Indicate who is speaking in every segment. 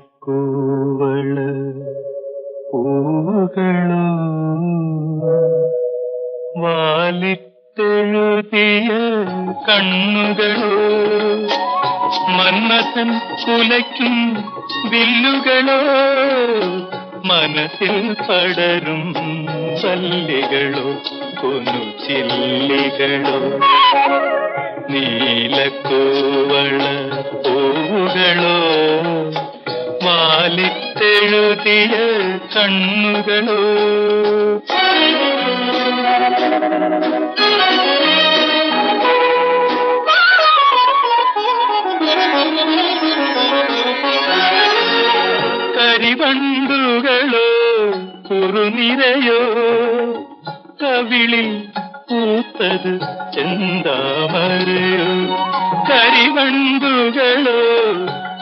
Speaker 1: നീലക്കൂവള പൂവുകളോ വാലിട്ടെഴുതിയ കണ്ണുകളോ. മന്നത്തൻ കുലയ്ക്കും വില്ലുകളോ. മനസ്സിൽ പടരും പല്ലികളോ കൊന്നു ചില്ലികളോ നീലക്കൂവള പൂവുകളോ. വാലിത്തെഴുതിയ കണ്ണുകളോ. കുറുനിരയോ കവിളിൽ പൂത്തത് ചെന്താമരയോ? കരിവണ്ടുകളോ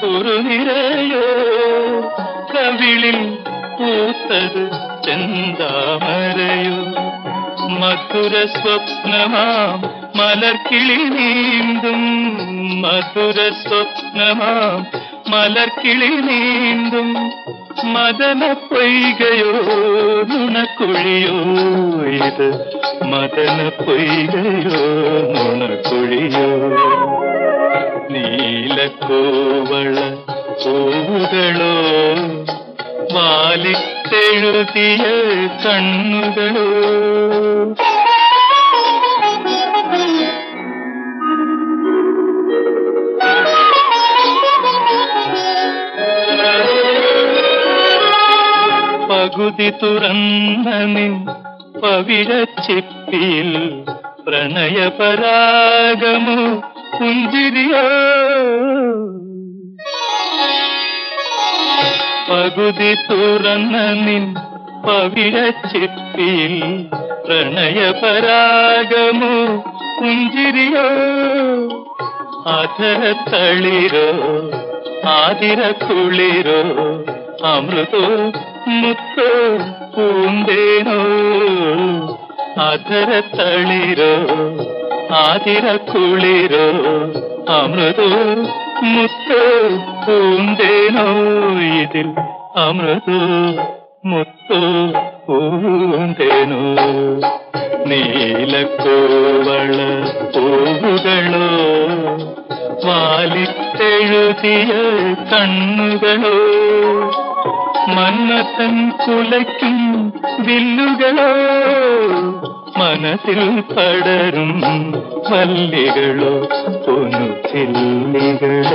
Speaker 1: ഒരു നിരയോ? കവിളിൽ പൂത്തത് ചെന്താമരയോ? മധുര സ്വപ്നമാം മലർക്കിളി നീന്തും മധുര സ്വപ്നമാം മലർക്കിളി നീന്തും മദന പൊയ്കയോ നുണക്കുഴിയോ? ഇത് മദന പൊയ്കയോ നുണക്കുഴിയോ? നീലക്കോവള പൂവുകളോ വാലിട്ടെഴുതിയ കണ്ണുകളോ? പകുതി തുറന്ന നിൻ പവിഴച്ചിപ്പിയിൽ പ്രണയപരാഗമോ പുഞ്ചിരിയോ? പകുതി തുറന്ന നിൻ പവിഴച്ചിപ്പിയിൽ പ്രണയപരാഗമോ പുഞ്ചിരിയോ? അധരത്തളിരോ ആതിരക്കുളിരോ അമൃതോ മുത്തോ പൂന്തേനോ? അധരത്തളിരോ ആതിരക്കുളിരോ അമൃതോ മുത്തോ പൂന്തേനോ? ഇതിൽ അമൃതോ മുത്തോ പൂന്തേനോ? നീലക്കോവള പൂവുകളോ വാലിട്ടെഴുതിയ കണ്ണുകളോ? മന്നത്തൻ കുലയ്ക്കും വില്ലുകളോ? മനസ്സിൽ പടരും വല്ലികളോ പൊന്നു ചില്ലികളോ